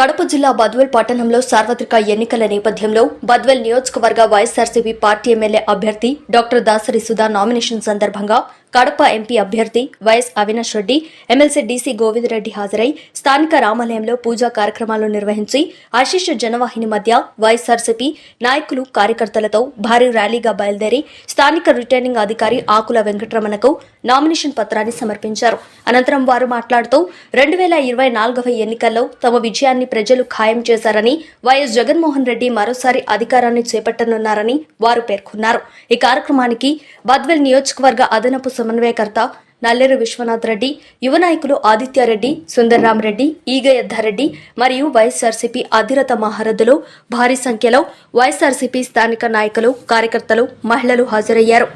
కడప జిల్లా బద్వెల్ పట్టణంలో సార్వత్రిక ఎన్నికల నేపథ్యంలో బద్వెల్ నియోజకవర్గ వైఎస్ఆర్సీపీ పార్టీ ఎమ్మెల్యే అభ్యర్థి డాక్టర్ దాసరి సుధా నామినేషన్ సందర్భంగా కడప ఎంపీ అభ్యర్థి YS Avinash Reddy MLC DC Govinda Reddy హాజరై స్థానిక రామాలయంలో పూజా కార్యక్రమాలు నిర్వహించి ఆశిష జనవాహిని మధ్య వైఎస్ఆర్సీపీ నాయకులు కార్యకర్తలతో భారీ ర్యాలీగా బయలుదేరి స్థానిక రిటర్నింగ్ అధికారి ఆకుల వెంకటరమణకు నామినేషన్ పత్రాన్ని సమర్పించారు. అనంతరం వారు మాట్లాడుతూ రెండు వేల ఇరవై నాలుగవ ఎన్నికల్లో తమ విజయాన్ని ప్రజలు ఖాయం చేశారని వైఎస్ జగన్మోహన్ రెడ్డి మరోసారి అధికారాన్ని చేపట్టనున్నారని వారు పేర్కొన్నారు. ఈ కార్యక్రమానికి బద్వెల్ నియోజకవర్గ అదనపు సమన్వయకర్త నల్లేరు విశ్వనాథ్ రెడ్డి యువ నాయకులు ఆదిత్యారెడ్డి సుందర్రామరెడ్డి ఈగయద్దారెడ్డి మరియు వైఎస్ఆర్సీపీ అధిరత మహారథులు భారీ సంఖ్యలో వైఎస్ఆర్సీపీ స్థానిక నాయకులు కార్యకర్తలు మహిళలు హాజరయ్యారు.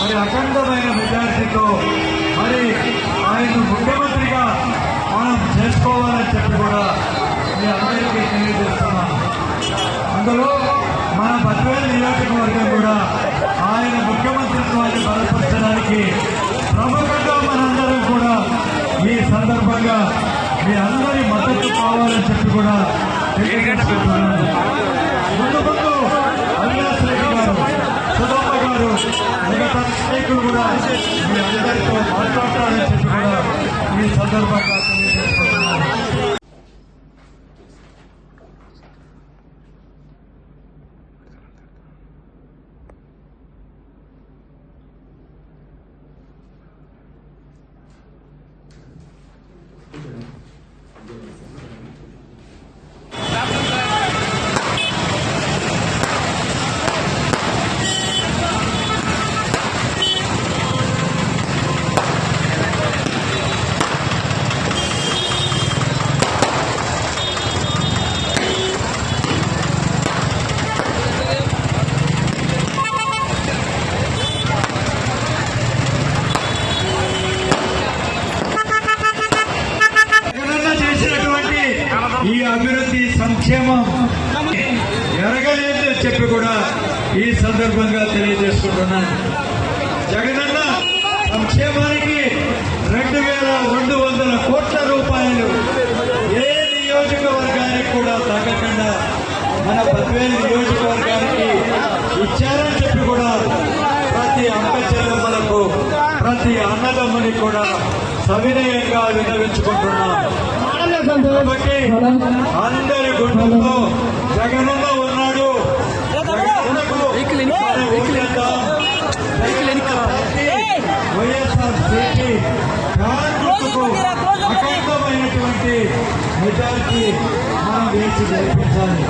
మరి అఖండమైన మెజారిటీతో మరి ఆయన్ను ముఖ్యమంత్రిగా మనం చేసుకోవాలని చెప్పి కూడా మీ అందరికీ తెలియజేస్తున్నాను అందులో మన బద్వేలు నియోజకవర్గం కూడా ఆయన ముఖ్యమంత్రిత్వాన్ని బలపరచడానికి ప్రముఖంగా మనందరం కూడా ఈ సందర్భంగా మీ అందరి మద్దతు కావాలని చెప్పి కూడా తెలియజేస్తున్నాను ముందు ముందు అవినాష్ రెడ్డి గారు సుధమ్మ గారు మిగతా నాయకులు కూడా మీ అందరితో మాట్లాడతారని చెప్పి కూడా ఈ సందర్భంగా సంక్షేమం ఎరగలేదు చెప్పి కూడా ఈ సందర్భంగా తెలియజేసుకుంటున్నాను జగనన్న సంక్షేమానికి రెండు వేల రెండు వందల కోట్ల రూపాయలు ఏ నియోజకవర్గానికి కూడా తగ్గకుండా మన పదివేల నియోజకవర్గానికి ఇచ్చారని చెప్పి కూడా ప్రతి అక్క చెల్లెమ్మలకు ప్రతి అన్నదమ్ముని కూడా సవినయంగా వినవించుకుంటున్నాం కాబట్టి అందరి గుండెల్లో జగనన్న ఉన్నాడు. జగనన్నకు మనం ఓటేద్దాం. వైఎస్ఆర్ సిపి కార్మికులకు అఖండమైనటువంటి మెజారిటీ మనం వేసి గెలిపించాలి.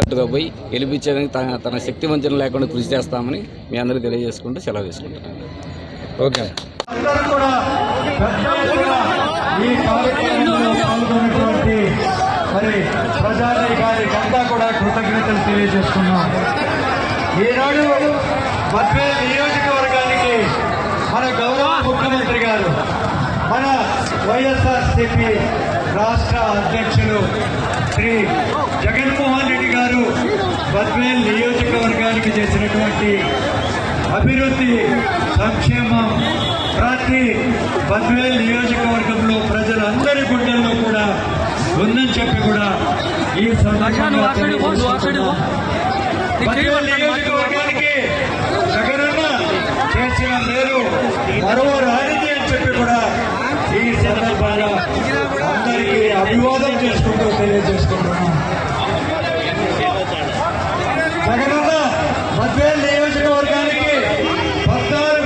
కలిసికట్టుగా పోయి గెలిపించడానికి తన తన శక్తి వంచన లేకుండా కృషి చేస్తామని మీ అందరికీ తెలియజేసుకుంటూ సెలవు తీసుకుంటున్నాను. ఓకే. కూడా అంతా కూడా కృతజ్ఞతలు తెలియజేస్తున్నాం. ఈనాడు బద్వేల్ నియోజకవర్గానికి మన గౌరవ ముఖ్యమంత్రి గారు మన వైఎస్ఆర్సిపి రాష్ట్ర అధ్యక్షులు శ్రీ జగన్మోహన్ రెడ్డి గారు బద్వేల్ నియోజకవర్గానికి చేసినటువంటి అభివృద్ధి సంక్షేమం ప్రతి బద్వేల్ నియోజకవర్గంలో ప్రజలందరి గుండెల్లో కూడా ఉందని చెప్పి కూడా ఈ సందర్భంగా తెలియజేసుకుంటున్నాం. బద్వేల్ నియోజకవర్గానికి జగనన్న చేసిన మేలు మరో just around.